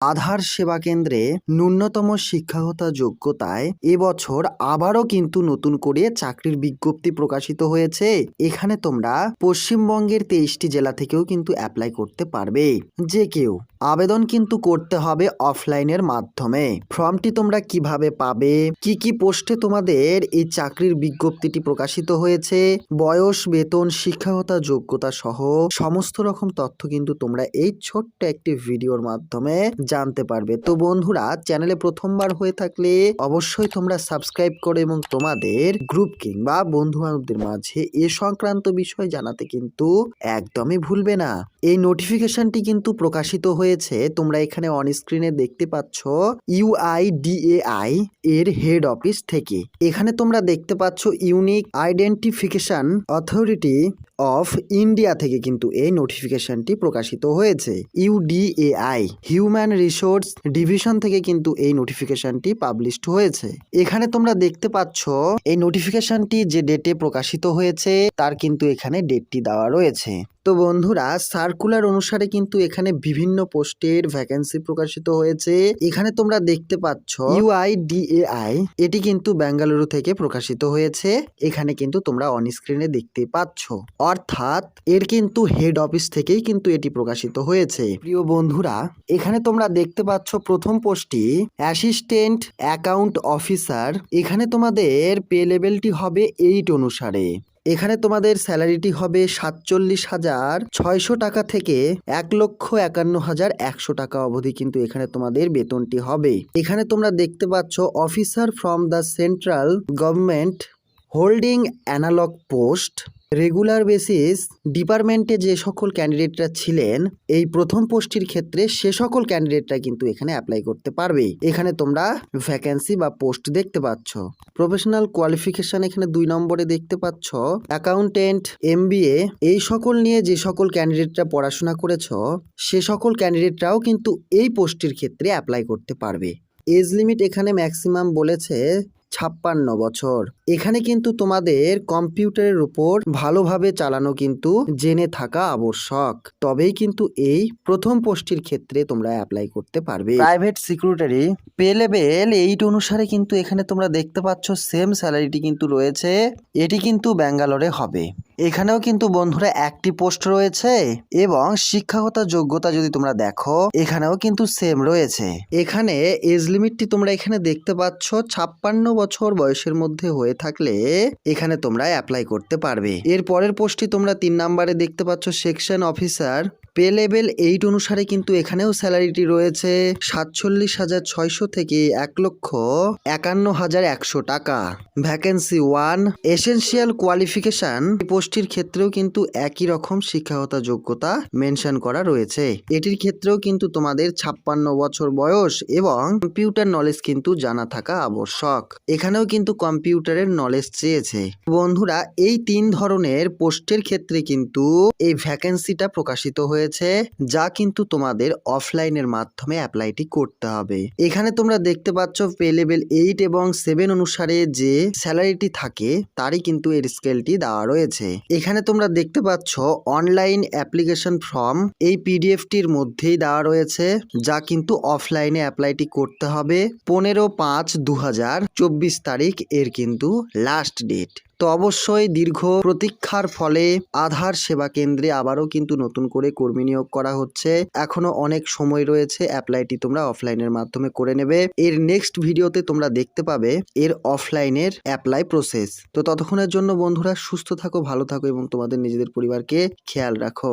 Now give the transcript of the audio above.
আধার সেবা কেন্দ্রে ন্যূনতম শিক্ষাগত যোগ্যতায় এবছর আবারও কিন্তু নতুন করে চাকরির বিজ্ঞপ্তি প্রকাশিত হয়েছে। এখানে তোমরা পশ্চিমবঙ্গের তেইশটি জেলা থেকেও কিন্তু অ্যাপ্লাই করতে পারবে। যে কেউ আবেদন কিন্তু করতে হবে অফলাইনের মাধ্যমে। ফর্মটি তোমরা কীভাবে পাবে? কি কি পোস্টে তোমাদের এই চাকরির বিজ্ঞপ্তিটি প্রকাশিত হয়েছে? বয়স, বেতন, শিক্ষাগত যোগ্যতা সহ সমস্ত রকম তথ্য কিন্তু তোমরা এই ছোট্ট একটি ভিডিওর মাধ্যমে জানতে পারবে। তো বন্ধুরা, চ্যানেলে প্রথমবার হয়ে থাকলে অবশ্যই তোমরা সাবস্ক্রাইব করো এবং তোমাদের গ্রুপ কিংবা বন্ধু বান্ধবদের মাঝে এ সংক্রান্ত বিষয় জানাতে কিন্তু একদমই ভুলবে না। এই নোটিফিকেশনটি কিন্তু প্রকাশিত হয়েছে, তোমরা এখানে অন স্ক্রিনে দেখতে পাচ্ছ ইউআইডিএআই এর হেড অফিস থেকে। এখানে তোমরা দেখতে পাচ্ছ unique identification authority of India থেকে কিন্তু এই নোটিফিকেশনটি প্রকাশিত হয়েছে। ইউডিএআই হিউম্যান রিসোর্স ডিভিশন থেকে কিন্তু এই নোটিফিকেশনটি পাবলিশড হয়েছে। এখানে তোমরা দেখতে পাচ্ছ এই নোটিফিকেশনটি যে ডেটে প্রকাশিত হয়েছে, তার কিন্তু এখানে ডেটটি দেওয়া রয়েছে। তো বন্ধুরা সার্কুলার অনুসারে কিন্তু এখানে বিভিন্ন পোস্টের ভ্যাকেন্সি প্রকাশিত হয়েছে। এখানে তোমরা দেখতে পাচ্ছ ইউআইডিএআই এটি কিন্তু বেঙ্গালুরু থেকে প্রকাশিত হয়েছে। এখানে কিন্তু তোমরা অন স্ক্রিনে দেখতে পাচ্ছ। অর্থাৎ, এর কিন্তু হেড অফিস থেকেই কিন্তু এটি প্রকাশিত হয়েছে। প্রিয় বন্ধুরা, এখানে তোমরা দেখতে পাচ্ছ প্রথম পোস্টটি অ্যাসিস্ট্যান্ট অ্যাকাউন্ট অফিসার এখানে তোমাদের পে লেভেলটি হবে এইট অনুসারে। এখানে তোমাদের স্যালারিটি হবে সাতচল্লিশ হাজার ছয়শো টাকা থেকে এক লক্ষ একান্ন হাজার একশো টাকা অবধি কিন্তু এখানে তোমাদের বেতনটি হবে। এখানে তোমরা দেখতে পাচ্ছ officer from the central government holding analog post. Regular basis ডিপার্টমেন্টে যে সকল ক্যান্ডিডেটরা ছিলেন, এই প্রথম পোস্টটির ক্ষেত্রে সে সকল ক্যান্ডিডেটরা কিন্তু এখানে অ্যাপ্লাই করতে পারবে। এখানে তোমরা ভ্যাকেন্সি বা পোস্ট দেখতে পাচ্ছ। প্রফেশনাল কোয়ালিফিকেশন এখানে দুই নম্বরে দেখতে পাচ্ছ। অ্যাকাউন্টেন্ট এমবিএ এই সকল নিয়ে যে সকল ক্যান্ডিডেটরা পড়াশোনা করেছ, সে সকল ক্যান্ডিডেটরাও কিন্তু এই পোস্টটির ক্ষেত্রে অ্যাপ্লাই করতে পারবে। এজ লিমিট এখানে ম্যাক্সিমাম বলেছে ছাপ্পান্ন বছর। এখানে কিন্তু তোমাদের কম্পিউটারের উপর ভালোভাবে চালানো কিন্তু জেনে থাকা আবশ্যক। তবেই কিন্তু এই প্রথম পোস্টটির ক্ষেত্রে তোমরা অ্যাপ্লাই করতে পারবে। Private secretary pay level eight অনুসারে কিন্তু এখানে তোমরা দেখতে পাচ্ছ সেম স্যালারিটি কিন্তু রয়েছে। এটি কিন্তু ব্যাঙ্গালোরে হবে। এখানেও কিন্তু বন্ধুরা একটি পোস্ট রয়েছে এবং শিক্ষাগত যোগ্যতা যদি তোমরা দেখো, এখানেও কিন্তু সেম রয়েছে। এখানে এজ লিমিটটি তোমরা এখানে দেখতে পাচ্ছ, ছাপ্পান্ন বছর বয়সের মধ্যে হয়ে থাকলে এখানে তোমরা অ্যাপ্লাই করতে পারবে। এর পরের পোস্টটি তোমরা তিন নাম্বারে দেখতে পাচ্ছ section officer pay level eight অনুসারে কিন্তু এখানেও স্যালারিটি রয়েছে সাতচল্লিশ হাজার ছয়শো থেকে এক লক্ষ একান্ন হাজার একশো টাকা। ভ্যাকেন্সি ওয়ান এসেন্সিয়াল কোয়ালিফিকেশন পোস্টটির ক্ষেত্রেও কিন্তু একই রকম শিক্ষাগত যোগ্যতা মেনশন করা রয়েছে। এটির ক্ষেত্রেও কিন্তু তোমাদের ছাপ্পান্ন বছর বয়স এবং কম্পিউটার নলেজ কিন্তু জানা থাকা আবশ্যক। এখানেও কিন্তু কম্পিউটারের নলেজ চেয়েছে। বন্ধুরা, এই তিন ধরনের পোস্টের ক্ষেত্রে কিন্তু এই ভ্যাকেন্সিটা প্রকাশিত হয়েছে। যা কিন্তু তোমাদের অফলাইনের মাধ্যমে অ্যাপ্লাইটি করতে হবে। এখানে তোমরা দেখতে পাচ্ছ পে লেভেল এইট এবং সেভেন অনুসারে যে স্যালারিটি থাকে, তারই কিন্তু এর স্কেলটি দেওয়া রয়েছে। এখানে তোমরা দেখতে পাচ্ছ অনলাইন অ্যাপ্লিকেশন ফর্ম এই পিডিএফটির মধ্যেই দেওয়া রয়েছে, যা কিন্তু অফলাইনে অ্যাপ্লাইটি করতে হবে। পনেরো পাঁচ দু তারিখ এর কিন্তু লাস্ট ডেট তো অবশ্যই দীর্ঘ প্রতীক্ষার ফলে আধার সেবা কেন্দ্রে আবারও কিন্তু নতুন করে কর্মী নিয়োগ করা হচ্ছে। এখনও অনেক সময় রয়েছে, অ্যাপ্লাইটি তোমরা অফলাইনের মাধ্যমে করে নেবে। এর নেক্সট ভিডিওতে তোমরা দেখতে পাবে এর অফলাইনের অ্যাপ্লাই প্রসেস। তো ততক্ষণের জন্য বন্ধুরা সুস্থ থাকো, ভালো থাকো এবং তোমাদের নিজেদের পরিবারকে খেয়াল রাখো।